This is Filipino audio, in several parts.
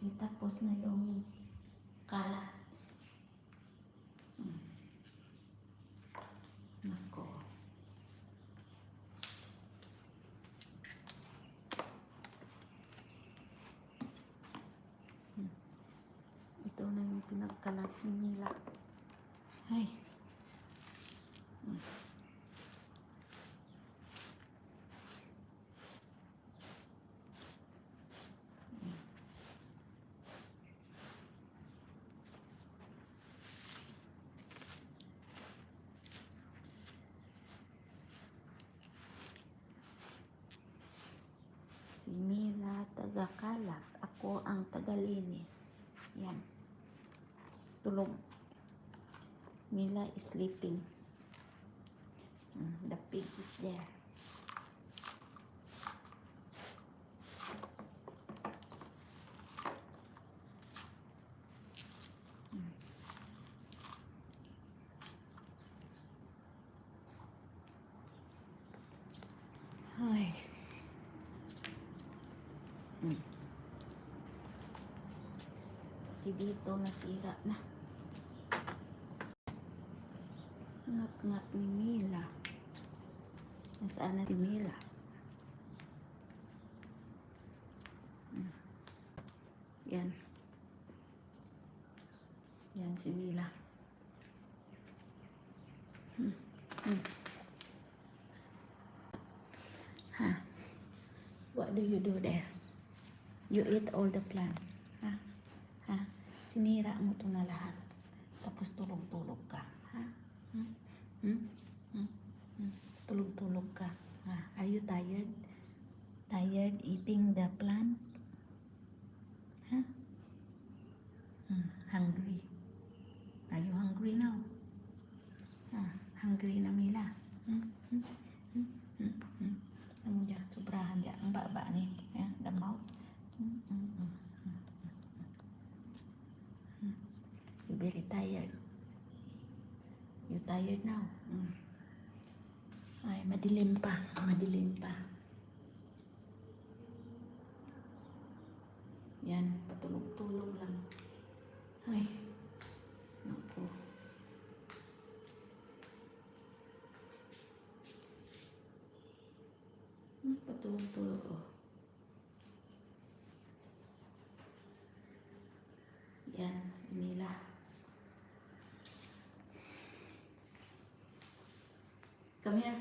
Kasi tapos na yung kalat. Hmm. Nako. Hmm. Ito na yung pinagkalat nila. Ay. Hmm. Si Mila taga-kalat. Ako ang taga-linis. Yan. Tulog. Mila is sleeping. Mm, The pig is there. Mm. Ay. Mm. Pati dito nasira na. Ngat-ngat ni Mila. Nasaan na si Mila? Mm. Yan. Yan si Mila. Hmm. Hmm. Ha? What do you do there? You eat all the plant. Ha? Ha? Sinira mo to na lahat. Tapos tulog-tulog ka. Ha? Hmm? Hmm? Hmm? Hmm? Tulog-tulog ka. Ha? Are you tired? Tired eating the plant? Ha? Hmm. Hungry. Are you hungry now? Ha? Hungry na Mila? Hmm? Hmm? Hmm? Hmm? Hmm? Ano dyan? Sobrahan dyan. Ang baba ni the mouth. Mm, mm, mm, mm, mm, mm. Very tired. You tired now? Mm. Ay, madilim pa. Madilim pa. Yan, patulog-tulog lang. Ay, naku. Hmm, patulog-tulog oh. Yan, nila. Come here.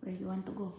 Where you want to go?